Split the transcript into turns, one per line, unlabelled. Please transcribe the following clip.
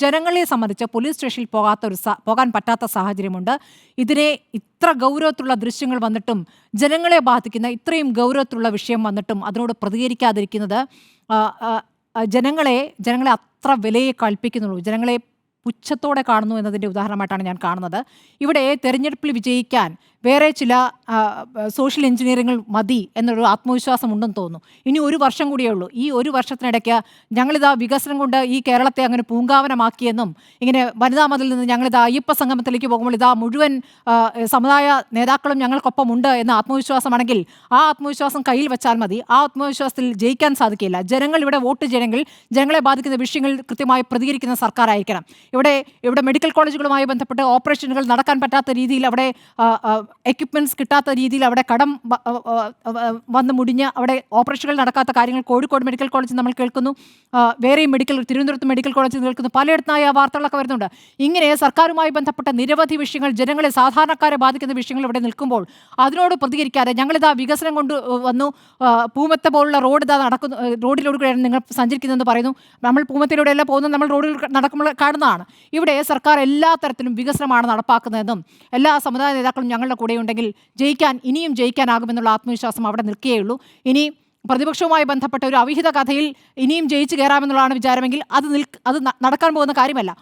ജനങ്ങളെ സംബന്ധിച്ച് പോലീസ് സ്റ്റേഷനിൽ പോകാത്ത ഒരു പോകാൻ പറ്റാത്ത സാഹചര്യമുണ്ട്. ഇതിനെ ഇത്ര ഗൗരവത്തിലുള്ള ദൃശ്യങ്ങൾ വന്നിട്ടും ജനങ്ങളെ ബാധിക്കുന്ന ഇത്രയും ഗൗരവത്തിലുള്ള വിഷയം വന്നിട്ടും അതിനോട് പ്രതികരിക്കാതിരിക്കുന്നത് ജനങ്ങളെ ജനങ്ങളെ അത്ര വിലയെ കൽപ്പിക്കുന്നുള്ളൂ. ജനങ്ങളെ പുച്ഛത്തോടെ കാണുന്നു എന്നതിന്റെ ഉദാഹരണമായിട്ടാണ് ഞാൻ കാണുന്നത്. ഇവിടെ തെരഞ്ഞെടുപ്പിൽ വിജയിക്കാൻ വേറെ ചില സോഷ്യൽ എഞ്ചിനീയറിംഗ് മതി എന്നൊരു ആത്മവിശ്വാസം ഉണ്ടെന്ന് തോന്നുന്നു. ഇനി ഒരു വർഷം കൂടിയേ ഉള്ളൂ. ഈ ഒരു വർഷത്തിനിടയ്ക്ക് ഞങ്ങളിതാ വികസനം കൊണ്ട് ഈ കേരളത്തെ അങ്ങനെ പൂങ്കാവനമാക്കിയെന്നും ഇങ്ങനെ വനിതാ മതിൽ നിന്ന് ഞങ്ങളിതാ അയ്യപ്പ സംഗമത്തിലേക്ക് പോകുമ്പോൾ ഇതാ മുഴുവൻ സമുദായ നേതാക്കളും ഞങ്ങൾക്കൊപ്പം ഉണ്ട് എന്ന ആത്മവിശ്വാസമാണെങ്കിൽ ആ ആത്മവിശ്വാസം കയ്യിൽ വെച്ചാൽ മതി. ആ ആത്മവിശ്വാസത്തിൽ ജയിക്കാൻ സാധിക്കില്ല. ജനങ്ങൾ ഇവിടെ വോട്ട് ചെയ്യണമെങ്കിൽ ജനങ്ങളെ ബാധിക്കുന്ന വിഷയങ്ങൾ കൃത്യമായി പ്രതികരിക്കുന്ന സർക്കാരായിരിക്കണം. ഇവിടെ ഇവിടെ മെഡിക്കൽ കോളേജുകളുമായി ബന്ധപ്പെട്ട് ഓപ്പറേഷനുകൾ നടക്കാൻ പറ്റാത്ത രീതിയിൽ അവിടെ എക്യുപ്മെന്റ്സ് കിട്ടാത്ത രീതിയിൽ അവിടെ കടം വന്ന് മുടിഞ്ഞ് അവിടെ ഓപ്പറേഷനുകൾ നടക്കാത്ത കാര്യങ്ങൾ കോഴിക്കോട് മെഡിക്കൽ കോളേജിൽ നമ്മൾ കേൾക്കുന്നു. വേറെയും മെഡിക്കൽ തിരുവനന്തപുരത്ത് മെഡിക്കൽ കോളേജിൽ കേൾക്കുന്നു. പലയിടത്തായ വാർത്തകളൊക്കെ വരുന്നുണ്ട്. ഇങ്ങനെ സർക്കാരുമായി ബന്ധപ്പെട്ട നിരവധി വിഷയങ്ങൾ ജനങ്ങളെ സാധാരണക്കാരെ ബാധിക്കുന്ന വിഷയങ്ങൾ ഇവിടെ നിൽക്കുമ്പോൾ അതിനോട് പ്രതികരിക്കാതെ ഞങ്ങളിതാ വികസനം കൊണ്ട് വന്നു. പൂമത്തെ പോലുള്ള റോഡ് ഇതാ നടക്കുന്നു. റോഡിലൂടെ റോഡിലൂടെയാണ് നിങ്ങൾ സഞ്ചരിക്കുന്നതെന്ന് പറയുന്നു. നമ്മൾ പൂമത്തിലൂടെയല്ല പോകുന്നത് നമ്മൾ റോഡിൽ നടക്കുമ്പോൾ കാണുന്നതാണ്. ഇവിടെ സർക്കാർ എല്ലാ തരത്തിലും വികസനമാണ് നടപ്പാക്കുന്നതെന്നും എല്ലാ സമുദായ നേതാക്കളും ഞങ്ങളുടെ കൂടെയുണ്ടെങ്കിൽ ജയിക്കാൻ ഇനിയും ജയിക്കാനാകുമെന്നുള്ള ആത്മവിശ്വാസം അവിടെ നിൽക്കുകയുള്ളൂ. ഇനി പ്രതിപക്ഷവുമായി ബന്ധപ്പെട്ട ഒരു അവിഹിത കഥയിൽ ഇനിയും ജയിച്ചു കയറാമെന്നുള്ളതാണ് വിചാരമെങ്കിൽ അത് അത് നടക്കാൻ പോകുന്ന കാര്യമല്ല.